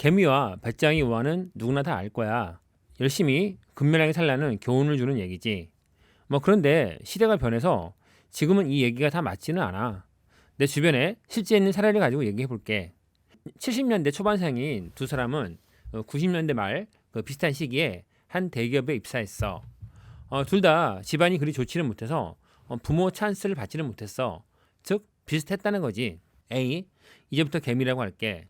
개미와 배짱이 우화는 누구나 다 알 거야. 열심히 근면하게 살라는 교훈을 주는 얘기지. 뭐 그런데 시대가 변해서 지금은 이 얘기가 다 맞지는 않아. 내 주변에 실제 있는 사례를 가지고 얘기해 볼게. 70년대 초반생인 두 사람은 90년대 말 그 비슷한 시기에 한 대기업에 입사했어. 어, 둘 다 집안이 그리 좋지는 못해서 어, 부모 찬스를 받지는 못했어. 즉 비슷했다는 거지. A 이제부터 개미라고 할게.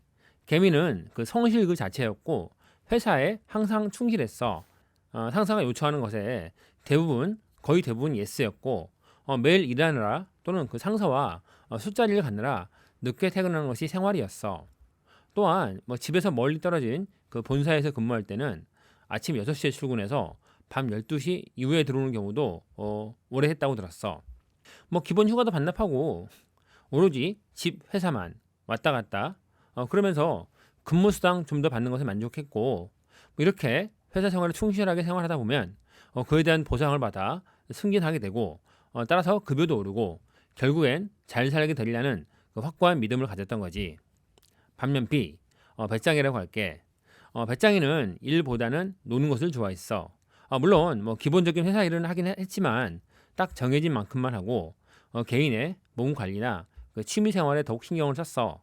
개미는 그 성실 그 자체였고 회사에 항상 충실했어. 어, 상사가 요청하는 것에 대부분 거의 대부분 예스였고 어, 매일 일하느라 또는 그 상사와 어, 술자리를 갖느라 늦게 퇴근하는 것이 생활이었어. 또한 뭐 집에서 멀리 떨어진 그 본사에서 근무할 때는 아침 6시에 출근해서 밤 12시 이후에 들어오는 경우도 어, 오래 했다고 들었어. 뭐 기본 휴가도 반납하고 오로지 집 회사만 왔다 갔다 어, 그러면서 근무 수당 좀 더 받는 것에 만족했고 뭐 이렇게 회사 생활을 충실하게 생활하다 보면 어, 그에 대한 보상을 받아 승진하게 되고 어, 따라서 급여도 오르고 결국엔 잘 살게 되리라는 그 확고한 믿음을 가졌던 거지. 반면 B 어, 배짱이라고 할게. 어, 배짱이는 일보다는 노는 것을 좋아했어. 어, 물론 뭐 기본적인 회사 일은 하긴 했지만 딱 정해진 만큼만 하고 어, 개인의 몸 관리나 그 취미 생활에 더욱 신경을 썼어.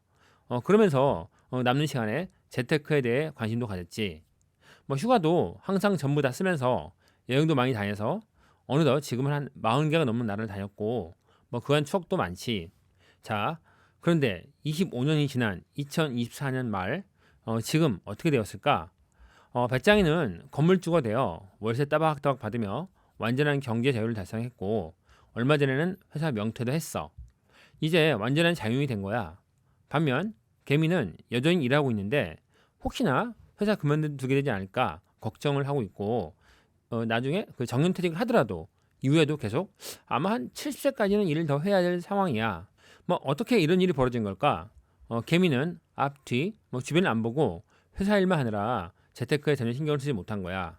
어, 그러면서 어, 남는 시간에 재테크에 대해 관심도 가졌지. 뭐 휴가도 항상 전부 다 쓰면서 여행도 많이 다녀서 어느덧 지금은 한 40개가 넘는 나라를 다녔고 뭐 그간 추억도 많지. 자, 그런데 25년이 지난 2024년 말 어, 지금 어떻게 되었을까? 어, 배짱이는 건물주가 되어 월세 따박따박 받으며 완전한 경제 자유를 달성했고 얼마 전에는 회사 명퇴도 했어. 이제 완전한 자유인이 된 거야. 반면 개미는 여전히 일하고 있는데 혹시나 회사 그만두게 되지 않을까 걱정을 하고 있고 어, 나중에 그 정년퇴직을 하더라도 이후에도 계속 아마 한 70세까지는 일을 더 해야 될 상황이야. 뭐 어떻게 이런 일이 벌어진 걸까? 어, 개미는 앞, 뒤, 뭐 주변을 안 보고 회사 일만 하느라 재테크에 전혀 신경을 쓰지 못한 거야.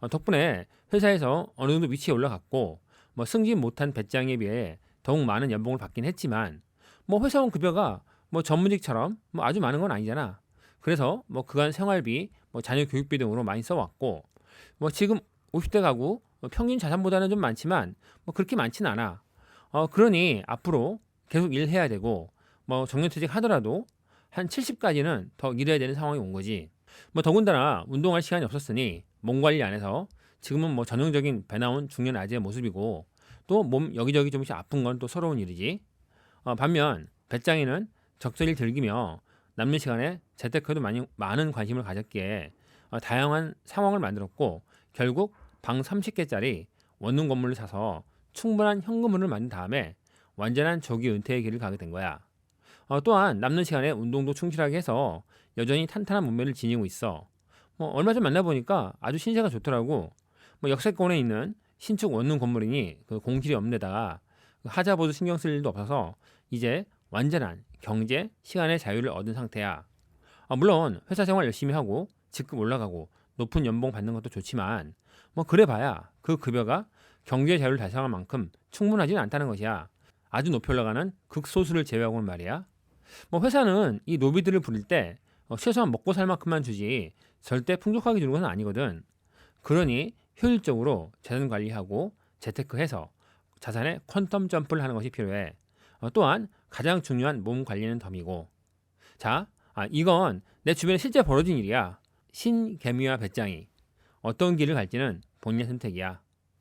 어, 덕분에 회사에서 어느 정도 위치에 올라갔고 뭐 승진 못한 배짱에 비해 더욱 많은 연봉을 받긴 했지만 뭐 회사원 급여가 뭐 전문직처럼 뭐 아주 많은 건 아니잖아. 그래서 뭐 그간 생활비, 뭐 자녀 교육비 등으로 많이 써왔고 뭐 지금 50대 가구 뭐 평균 자산보다는 좀 많지만 뭐 그렇게 많지는 않아. 어 그러니 앞으로 계속 일해야 되고 뭐 정년퇴직 하더라도 한 70까지는 더 일해야 되는 상황이 온 거지. 뭐 더군다나 운동할 시간이 없었으니 몸 관리 안 해서 지금은 뭐 전형적인 배 나온 중년 아재의 모습이고 또 몸 여기저기 조금씩 아픈 건 또 서러운 일이지. 어, 반면 배짱이는 적절히 즐기며 남는 시간에 재테크에도 많이 많은 관심을 가졌기에 어, 다양한 상황을 만들었고 결국 방 30개짜리 원룸 건물을 사서 충분한 현금흐름을 만든 다음에 완전한 조기 은퇴의 길을 가게 된 거야. 어, 또한 남는 시간에 운동도 충실하게 해서 여전히 탄탄한 몸매를 지니고 있어. 뭐 얼마 전 만나보니까 아주 신세가 좋더라고. 뭐 역세권에 있는 신축 원룸 건물이니 그 공실이 없는 데다가 그 하자보도 신경 쓸 일도 없어서 이제 완전한 경제, 시간의 자유를 얻은 상태야. 아, 물론 회사 생활 열심히 하고 직급 올라가고 높은 연봉 받는 것도 좋지만 뭐 그래봐야 그 급여가 경제 자유를 달성할 만큼 충분하지는 않다는 것이야. 아주 높이 올라가는 극소수를 제외하고는 말이야. 뭐 회사는 이 노비들을 부릴 때 어, 최소한 먹고 살 만큼만 주지 절대 풍족하게 주는 건 아니거든. 그러니 효율적으로 자산 관리하고 재테크해서 자산의 퀀텀 점프를 하는 것이 필요해. 어, 또한 가장 중요한 몸 관리는 덤이고. 자, 아, 이건 내 주변에 실제 벌어진 일이야. 신개미와 배짱이 어떤 길을 갈지는 본인의 선택이야.